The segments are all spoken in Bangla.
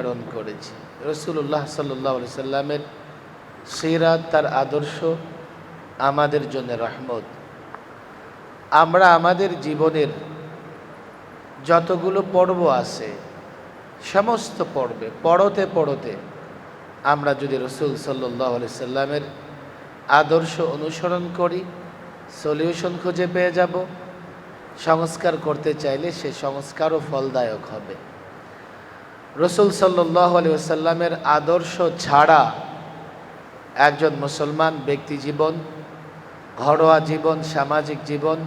প্রেরণ করেছি। রসুল্লাহ সাল্লাহ সাল্লামের সিরাত তার আদর্শ আমাদের জন্য রহমত। আমরা আমাদের জীবনের যতগুলো পর্ব আছে, সমস্ত পর্বে, পড়তে পড়তে আমরা যদি রসুল সাল্লাহ সাল্লামের আদর্শ অনুসরণ করি, সলিউশন খুঁজে পেয়ে যাব। সংস্কার করতে চাইলে সে সংস্কারও ফলদায়ক হবে। রসুল সাল্লাহ আলি সাল্লামের আদর্শ ছাড়া একজন মুসলমান ব্যক্তি জীবন, ঘরোয়া জীবন, সামাজিক জীবন,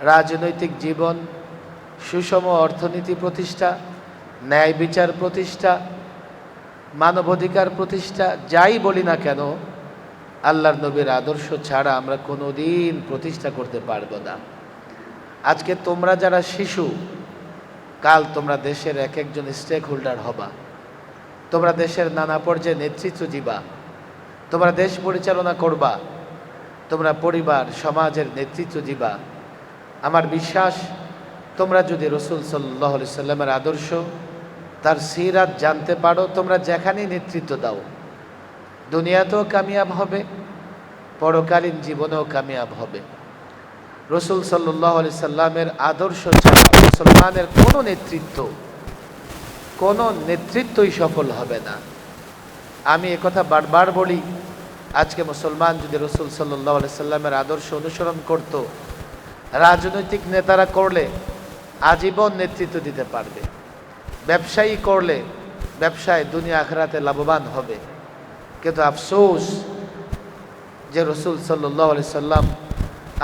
রাজনৈতিক জীবন, সুষম অর্থনীতি প্রতিষ্ঠা, ন্যায় বিচার প্রতিষ্ঠা, মানবাধিকার প্রতিষ্ঠা, যাই বলি না কেন, আল্লাহর নবীর আদর্শ ছাড়া আমরা কোনো দিন প্রতিষ্ঠা করতে পারব না। আজকে তোমরা যারা শিশু কাল তোমরা দেশের এক একজন স্টেক হোল্ডার হবা। তোমরা দেশের নানা পর্যায়ে নেতৃত্ব দিবা। তোমরা দেশ পরিচালনা করবা। তোমরা পরিবার, সমাজের নেতৃত্ব দিবা। আমার বিশ্বাস, তোমরা যদি রসুল সাল্লাহ সাল্লামের আদর্শ, তার সিরাত জানতে পারো, তোমরা যেখানেই নেতৃত্ব দাও। দুনিয়াতেও কামিয়াব হবে, পরকালীন জীবনেও কামিয়াব হবে। রসুল সাল্লাহ আলি সাল্লামের আদর্শ ছাড়া মুসলমানের কোনো নেতৃত্ব, কোনো নেতৃত্বই সফল হবে না। আমি একথা বারবার বলি, আজকে মুসলমান যদি রসুল সাল্লাহ আলি সাল্লামের আদর্শ অনুসরণ করত, রাজনৈতিক নেতারা করলে আজীবন নেতৃত্ব দিতে পারবে। ব্যবসায়ী করলে ব্যবসায় দুনিয়া আখরাতে লাভবান হবে। কিন্তু আফসোস যে রসুল সাল্লাহ আলি সাল্লাম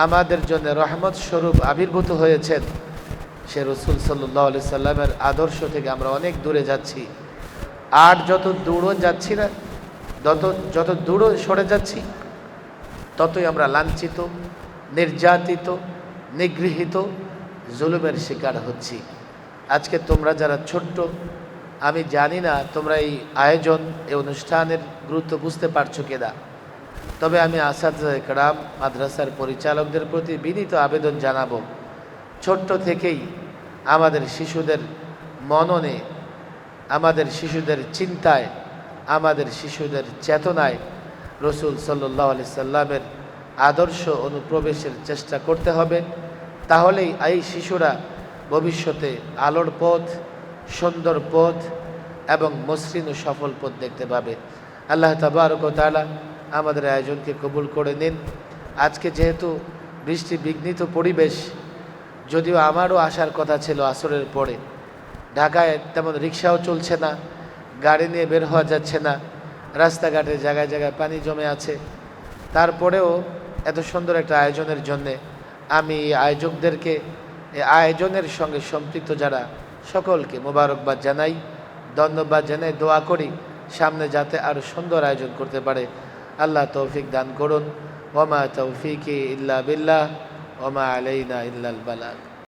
আমাদের জন্য রহমত স্বরূপ আবির্ভূত হয়েছেন। সে রসুল সাল্লাহ আলি সাল্লামের আদর্শ থেকে আমরা অনেক দূরে যাচ্ছি। আর যত দূরও যাচ্ছি না, যত যত দূরও সরে যাচ্ছি, ততই আমরা লাঞ্ছিত, নির্যাতিত, নিগৃহীত, জুলুমের শিকার হচ্ছি। আজকে তোমরা যারা ছোট্ট, আমি জানি না তোমরা এই আয়োজন, এই অনুষ্ঠানের গুরুত্ব বুঝতে পারছ কিনা। তবে আমি আসাদ একরাম মাদ্রাসার পরিচালকদের প্রতি বিনীত আবেদন জানাব। ছোট্ট থেকেই আমাদের শিশুদের মননে, আমাদের শিশুদের চিন্তায়, আমাদের শিশুদের চেতনায় রসুল সাল্লাহ আলি সাল্লামের আদর্শ অনুপ্রবেশের চেষ্টা করতে হবে। তাহলেই এই শিশুরা ভবিষ্যতে আলোর পথ, সুন্দর পথ এবং মসৃণ সফল পথ দেখতে পাবে। আল্লাহ তাবারক তালা আমাদের আয়োজনকে কবুল করে নিন। আজকে যেহেতু বৃষ্টি বিঘ্নিত পরিবেশ, যদিও আমারও আসার কথা ছিল আসরের পরে। ঢাকায় তেমন রিক্সাও চলছে না, গাড়ি নিয়ে বের হওয়া যাচ্ছে না, রাস্তাঘাটে জায়গায় জায়গায় পানি জমে আছে। তারপরেও এত সুন্দর একটা আয়োজনের জন্যে আমি আয়োজকদেরকে আয়োজনের সঙ্গে সম্পৃক্ত যারা, সকলকে মোবারকবাদ জানাই, ধন্যবাদ জানাই, দোয়া করি সামনে যাতে আরও সুন্দর আয়োজন করতে পারে। আল্লাহ তৌফিক দান করুন। ওমা তৌফিকি ইল্লা বিল্লাহ। ওমা আলাইনা ইল্লাল বালাগ।